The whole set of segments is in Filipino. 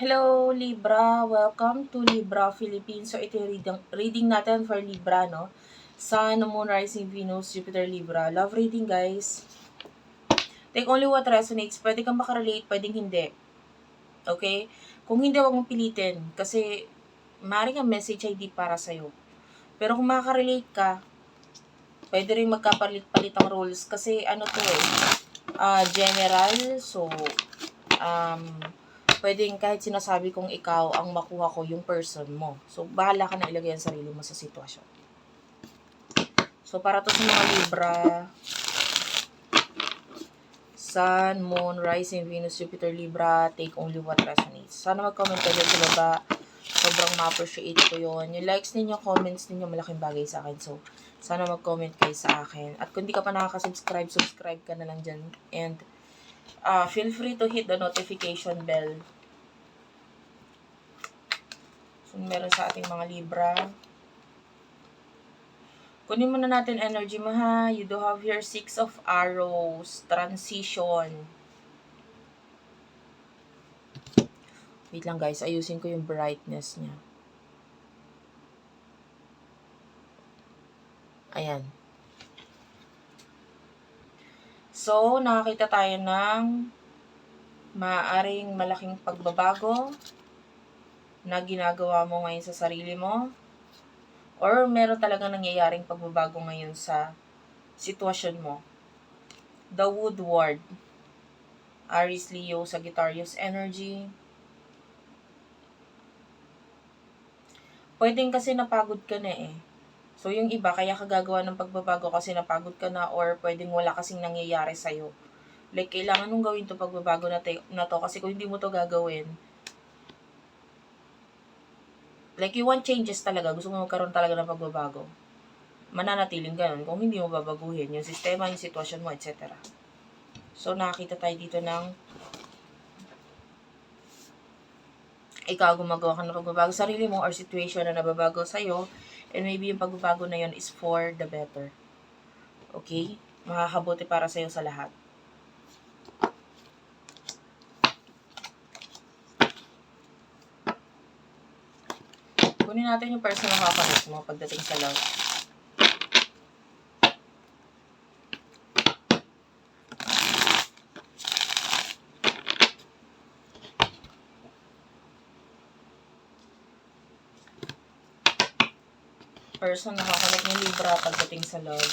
Hello, Libra. Welcome to Libra Philippines. So, ito yung reading, reading natin for Libra, no? Sun, Moon, Rising, Venus, Jupiter, Libra. Love reading, guys. Take only what resonates. Pwede kang makarelate, pwedeng hindi. Okay? Kung hindi, wag mong pilitin. Kasi, maaaring ang message ay di para sa'yo. Pero kung makarelate ka, pwede rin magkapalit-palit ang roles. Kasi, ano to eh, ah, general. So, um, pwedeng kahit sinasabi kong ikaw ang makuha ko yung person mo. So, bahala ka na ilagay ang sarili mo sa sitwasyon. So, para to sa mga Libra, Sun, Moon, Rising, Venus, Jupiter, Libra, take only what resonates. Sana mag-comment kayo sa baba. Sobrang ma-appreciate ko yon Yung likes ninyo, comments ninyo, malaking bagay sa akin. So, sana mag-comment kayo sa akin. At kung di ka pa nakaka-subscribe, subscribe ka na lang dyan. And, uh, feel free to hit the notification bell. So, meron sa ating mga Libra. Kunin muna natin energy mo ha. You do have here six of arrows. Transition. Wait lang guys. Ayusin ko yung brightness niya. Ayan. So, nakakita tayo ng maaaring malaking pagbabago na ginagawa mo ngayon sa sarili mo or meron talaga nangyayaring pagbabago ngayon sa sitwasyon mo. The Woodward. Aries Leo, Sagittarius energy. Pwedeng kasi napagod ka na eh. So, yung iba, kaya ka gagawa ng pagbabago kasi napagod ka na or pwedeng wala kasing nangyayari sa'yo. Like, kailangan mong gawin to pagbabago na, te- na to kasi kung hindi mo to gagawin, like, you want changes talaga, gusto mo magkaroon talaga ng pagbabago, mananatiling ganun kung hindi mo babaguhin yung sistema, yung sitwasyon mo, etc. So, nakakita tayo dito ng ikaw gumagawa ka ng pagbabago sa sarili mo or situation na nababago sa'yo and maybe yung pagbabago na yun is for the better. Okay? Makakabuti para sa'yo sa lahat. Kunin natin yung personal happiness mo pagdating sa love. Person nakakalap ng Libra pagdating sa love.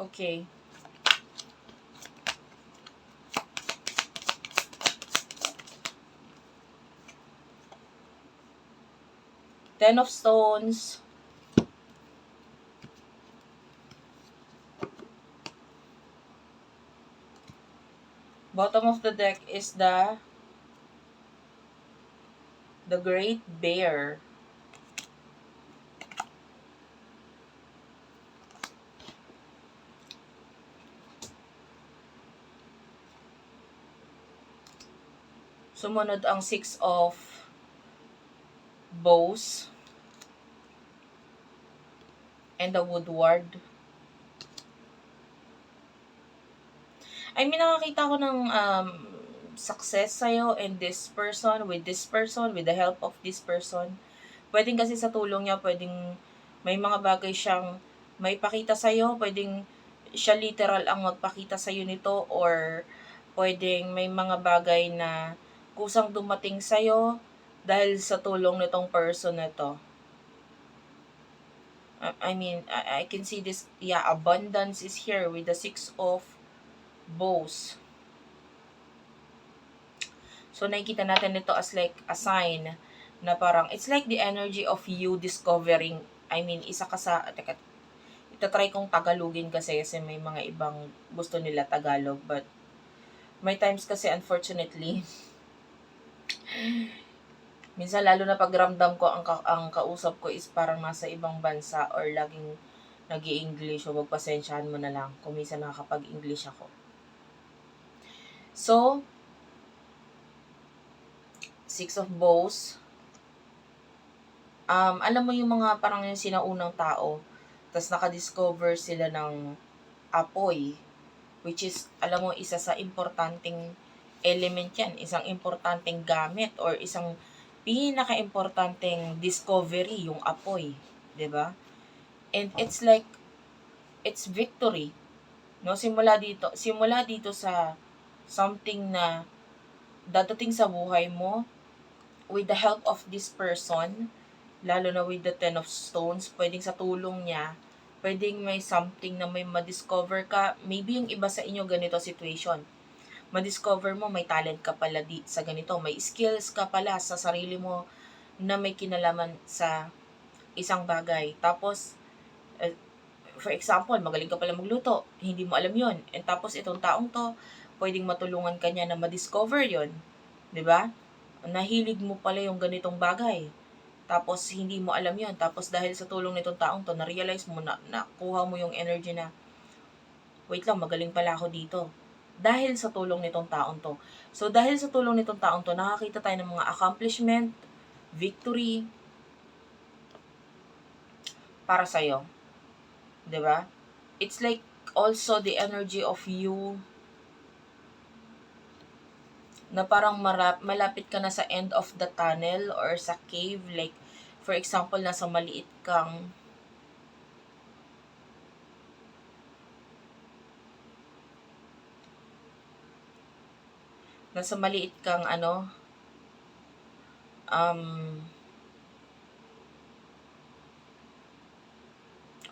Okay. Ten of Stones. Bottom of the deck is the the Great Bear. Sumunod ang Six of Bows and the Woodward. I mean, nakakita ko ng um, success sa'yo and this person, with this person, with the help of this person. Pwedeng kasi sa tulong niya, pwedeng may mga bagay siyang may pakita sa'yo, pwedeng siya literal ang magpakita sa'yo nito or pwedeng may mga bagay na kusang dumating sa'yo dahil sa tulong nitong person na to. I mean, I, I can see this, yeah, abundance is here with the six of bows. So, nakikita natin ito as like a sign na parang, it's like the energy of you discovering, I mean, isa ka sa, teka, itatry kong Tagalogin kasi kasi may mga ibang gusto nila Tagalog, but may times kasi unfortunately, minsan lalo na pagramdam ko ang, ka- ang kausap ko is parang nasa ibang bansa or laging nag english o magpasensyahan mo na lang kung minsan nakakapag-English ako. So, Six of Bows. um, alam mo yung mga parang yung sinaunang tao, tapos nakadiscover sila ng apoy, which is, alam mo, isa sa importanteng element yan, isang importanteng gamit, or isang pinaka-importanteng discovery, yung apoy. ba? And it's like, it's victory. No, simula dito, simula dito sa something na dadating sa buhay mo with the help of this person, lalo na with the Ten of Stones, pwedeng sa tulong niya, pwedeng may something na may madiscover ka, maybe yung iba sa inyo ganito situation. Madiscover mo may talent ka pala di sa ganito, may skills ka pala sa sarili mo na may kinalaman sa isang bagay. Tapos, eh, for example, magaling ka pala magluto, hindi mo alam yon And tapos itong taong to, pwedeng matulungan ka niya na ma-discover yon 'di ba? Nahilig mo pala yung ganitong bagay. Tapos hindi mo alam yon Tapos dahil sa tulong nitong taong to, na-realize mo na nakuha mo yung energy na wait lang, magaling pala ako dito. Dahil sa tulong nitong taong to. So dahil sa tulong nitong taong to, nakakita tayo ng mga accomplishment, victory, para sa'yo. 'Di ba? It's like also the energy of you na parang marap, malapit ka na sa end of the tunnel or sa cave like for example nasa maliit kang nasa maliit kang ano um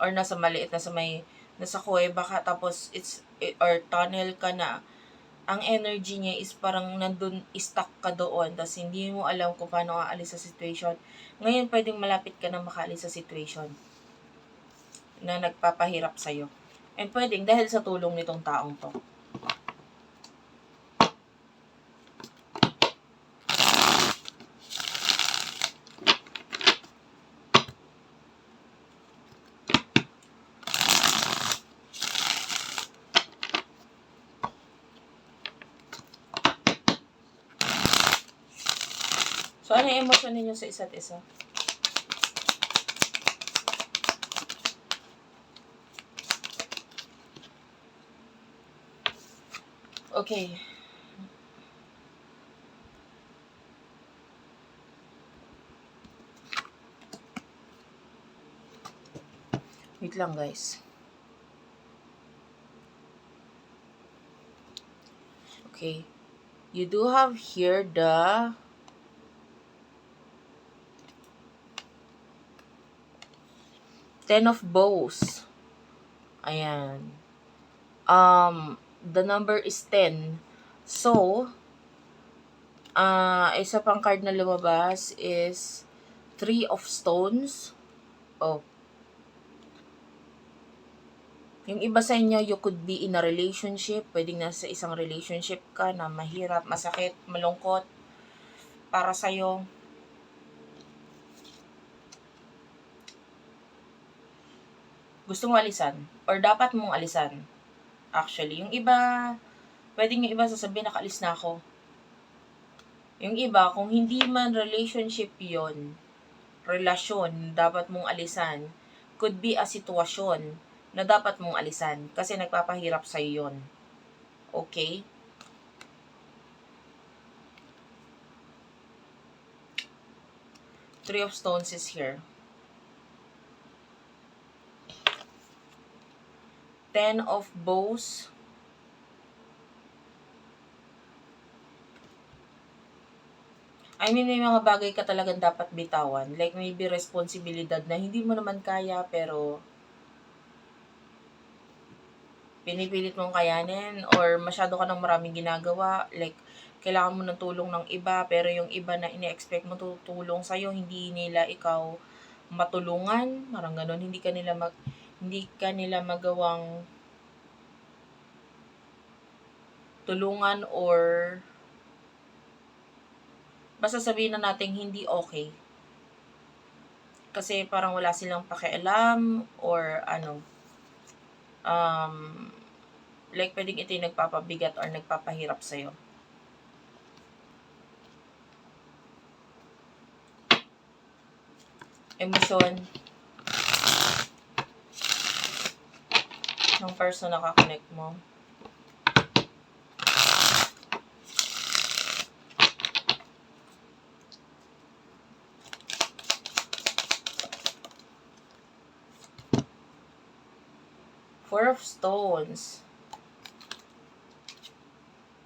or nasa maliit na sa may nasa kuweba ka tapos it's or tunnel ka na ang energy niya is parang nandun stuck ka doon. Tapos hindi mo alam kung paano aalis sa situation. Ngayon pwedeng malapit ka na makaalis sa situation na nagpapahirap sa'yo. And pwedeng dahil sa tulong nitong taong to So, emosyon ninyo sa isa't isa? Okay. Wait lang guys. Okay. You do have here the Ten of Bows. Ayan. Um, the number is 10. So, uh, isa pang card na lumabas is Three of Stones. Oh. Yung iba sa inyo, you could be in a relationship. Pwedeng nasa isang relationship ka na mahirap, masakit, malungkot para sa'yo. Gusto mo alisan or dapat mong alisan. Actually, yung iba, pwedeng yung iba sasabihin, nakaalis na ako. Yung iba, kung hindi man relationship yon relasyon, dapat mong alisan, could be a sitwasyon na dapat mong alisan kasi nagpapahirap sa yon. Okay? Three of Stones is here. Ten of Bows. I mean, may mga bagay ka talagang dapat bitawan. Like, maybe responsibilidad na hindi mo naman kaya, pero pinipilit mong kayanin or masyado ka ng maraming ginagawa. Like, kailangan mo ng tulong ng iba, pero yung iba na ini-expect mo tutulong sa'yo, hindi nila ikaw matulungan. Parang ganun, hindi ka nila mag hindi ka nila magawang tulungan or basta sabihin na natin hindi okay. Kasi parang wala silang pakialam or ano um like pwedeng ito yung nagpapabigat or nagpapahirap sa'yo. emosyon ng person na kakonect mo. Four of Stones.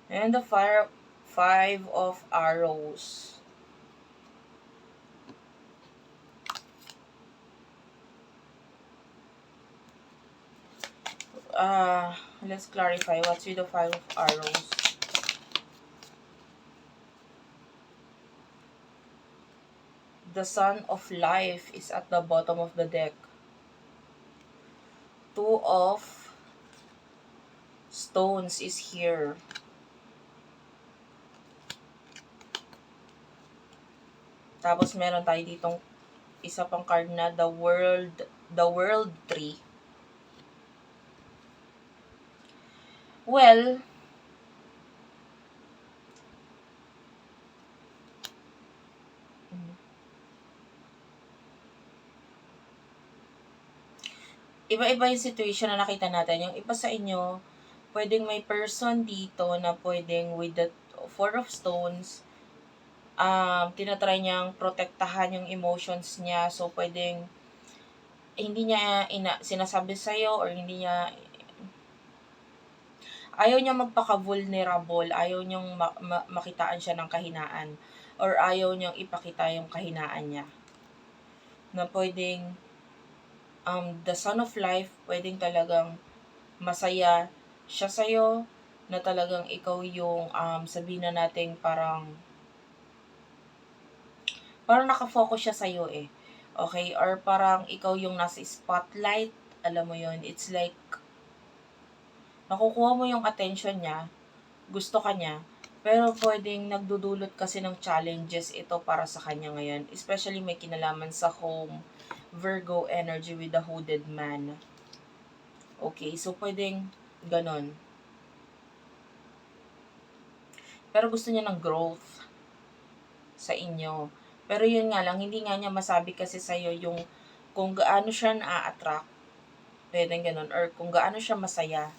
And the fire, Five of Arrows. Uh, let's clarify what's with the Five of Arrows. The Sun of Life is at the bottom of the deck. Two of Stones is here. Tapos meron tayo ditong isa pang card na the world the world tree. Well, iba-iba yung situation na nakita natin. Yung iba sa inyo, pwedeng may person dito na pwedeng with the Four of Stones, um, tinatry niyang protektahan yung emotions niya. So, pwedeng hindi niya ina, sinasabi sa'yo or hindi niya ayaw niya magpaka-vulnerable, ayaw niyang ma- ma- makitaan siya ng kahinaan or ayaw niyang ipakita yung kahinaan niya. Na pwedeng um, the son of life, pwedeng talagang masaya siya sa'yo, na talagang ikaw yung um, sabihin na natin parang parang nakafocus siya sa'yo eh. Okay? Or parang ikaw yung nasa spotlight. Alam mo yon It's like nakukuha mo yung attention niya, gusto ka niya, pero pwedeng nagdudulot kasi ng challenges ito para sa kanya ngayon. Especially may kinalaman sa home, Virgo energy with the hooded man. Okay, so pwedeng ganon. Pero gusto niya ng growth sa inyo. Pero yun nga lang, hindi nga niya masabi kasi sa'yo yung kung gaano siya na-attract. Pwedeng ganun. Or kung gaano siya masaya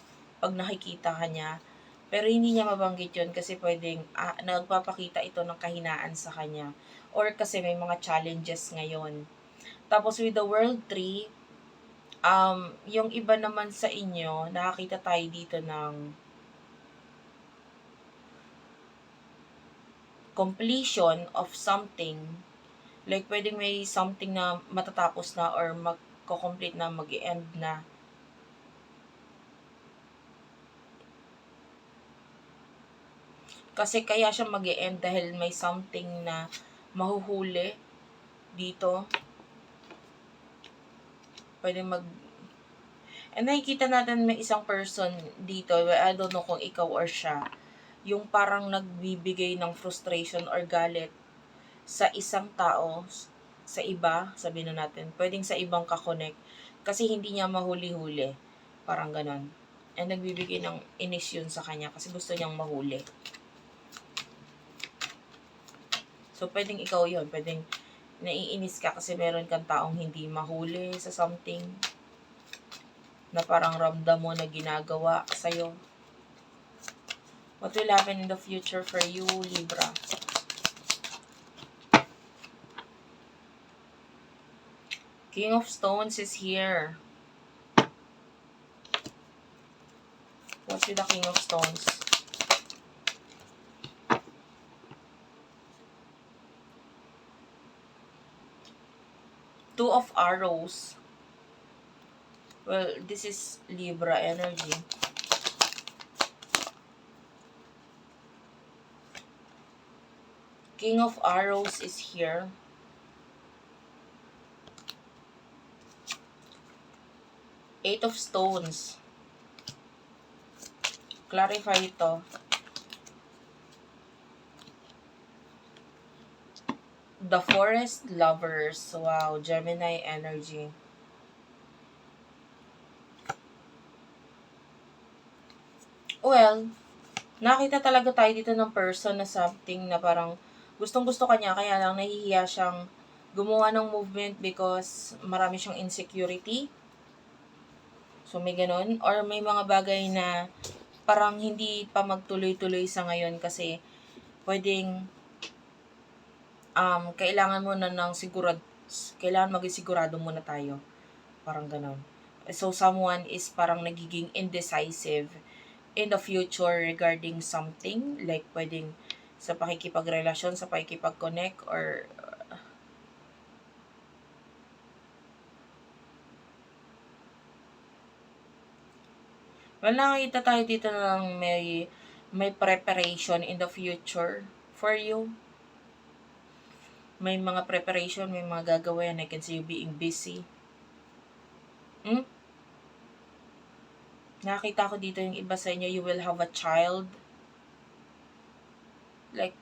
pag nakikita ka niya. Pero hindi niya mabanggit yun kasi pwedeng ah, nagpapakita ito ng kahinaan sa kanya. Or kasi may mga challenges ngayon. Tapos with the World Tree, um, yung iba naman sa inyo, nakakita tayo dito ng completion of something, like pwedeng may something na matatapos na or magko-complete na, mag end na. Kasi kaya siya mag end dahil may something na mahuhuli dito. Pwede mag And nakikita natin may isang person dito, I don't know kung ikaw or siya, yung parang nagbibigay ng frustration or galit sa isang tao, sa iba, sabihin na natin, pwedeng sa ibang kakonect, kasi hindi niya mahuli-huli. Parang ganon. And nagbibigay ng inis yun sa kanya kasi gusto niyang mahuli. So, pwedeng ikaw yon Pwedeng naiinis ka kasi meron kang taong hindi mahuli sa something na parang ramdam mo na ginagawa sa'yo. What will happen in the future for you, Libra? King of Stones is here. What's with the King of Stones? Two of Arrows. Well, this is Libra energy. King of Arrows is here. Eight of Stones. Clarify ito. The Forest Lovers. Wow, Gemini energy. Well, nakita talaga tayo dito ng person na something na parang gustong gusto kanya, kaya lang nahihiya siyang gumawa ng movement because marami siyang insecurity. So, may ganun. Or may mga bagay na parang hindi pa magtuloy-tuloy sa ngayon kasi pwedeng um, kailangan mo na ng sigurad kailangan maging sigurado muna tayo. Parang ganun. So, someone is parang nagiging indecisive in the future regarding something. Like, pwedeng sa pakikipagrelasyon, sa pakikipag-connect, or Well, nakakita tayo dito ng may, may preparation in the future for you. May mga preparation, may mga gagawin. I can see you being busy. Hmm? Nakita ko dito yung iba sa inyo, you will have a child. Like,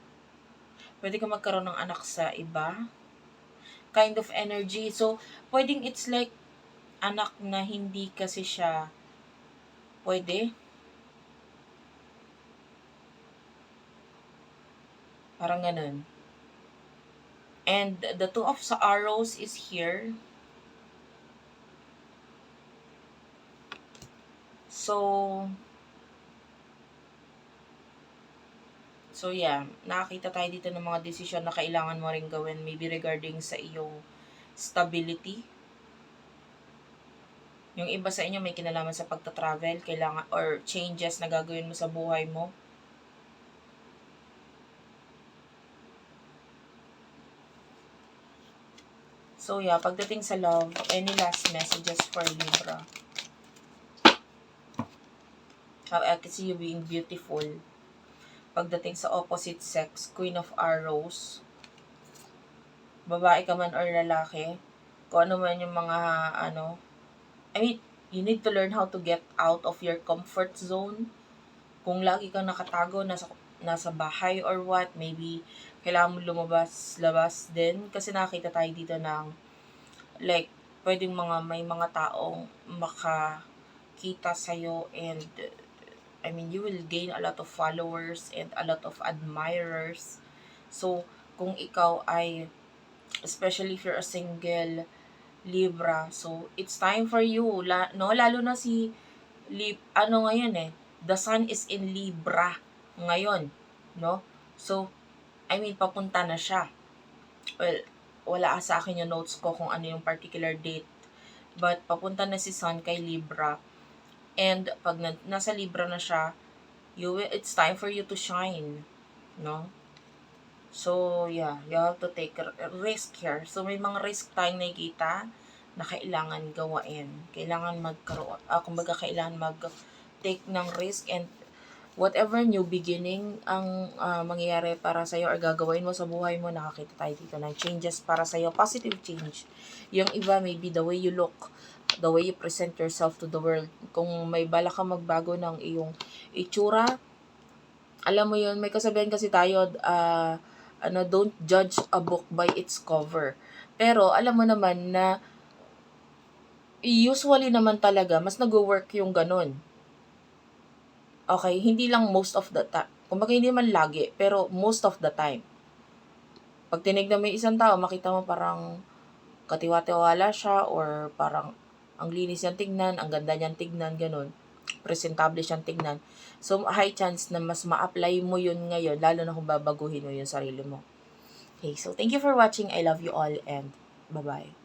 pwede ka magkaroon ng anak sa iba. Kind of energy. So, pwedeng it's like anak na hindi kasi siya pwede. Parang ganun. And the two of arrows is here. So, so yeah, nakakita tayo dito ng mga desisyon na kailangan mo rin gawin maybe regarding sa iyong stability. Yung iba sa inyo may kinalaman sa pagta-travel, kailangan or changes na gagawin mo sa buhay mo. So yeah, pagdating sa love, any last messages for Libra? How I can see you being beautiful. Pagdating sa opposite sex, Queen of Arrows. Babae ka man or lalaki. Kung ano man yung mga, ano, I mean, you need to learn how to get out of your comfort zone. Kung lagi kang nakatago, nasa, nasa bahay or what, maybe kailangan mo lumabas, labas din. Kasi nakita tayo dito ng, like, pwedeng mga, may mga taong makakita sa'yo and, I mean, you will gain a lot of followers and a lot of admirers. So, kung ikaw ay, especially if you're a single Libra, so, it's time for you, la, no? Lalo na si, Lib, ano ngayon eh, the sun is in Libra ngayon, no? So, I mean, papunta na siya. Well, wala sa akin yung notes ko kung ano yung particular date. But, papunta na si Sun kay Libra. And, pag na, nasa Libra na siya, you will, it's time for you to shine. No? So, yeah, you have to take risk here. So, may mga risk tayong nakikita na kailangan gawain. Kailangan magkaroon, ah, kumbaga kailangan mag-take ng risk and whatever new beginning ang uh, mangyayari para sa iyo or gagawin mo sa buhay mo, nakakita tayo dito ng changes para sa iyo, positive change. Yung iba, maybe the way you look, the way you present yourself to the world. Kung may bala ka magbago ng iyong itsura, alam mo yun, may kasabihan kasi tayo, uh, ano, don't judge a book by its cover. Pero, alam mo naman na usually naman talaga, mas nag-work yung ganun Okay, hindi lang most of the time. Kumbaga hindi man lagi, pero most of the time. Pag tinignan mo yung isang tao, makita mo parang katiwa-tiwala siya or parang ang linis niyang tignan, ang ganda niyang tignan, ganun. Presentable siyang tignan. So, high chance na mas ma-apply mo yun ngayon, lalo na kung babaguhin mo yung sarili mo. Okay, so thank you for watching. I love you all and bye-bye.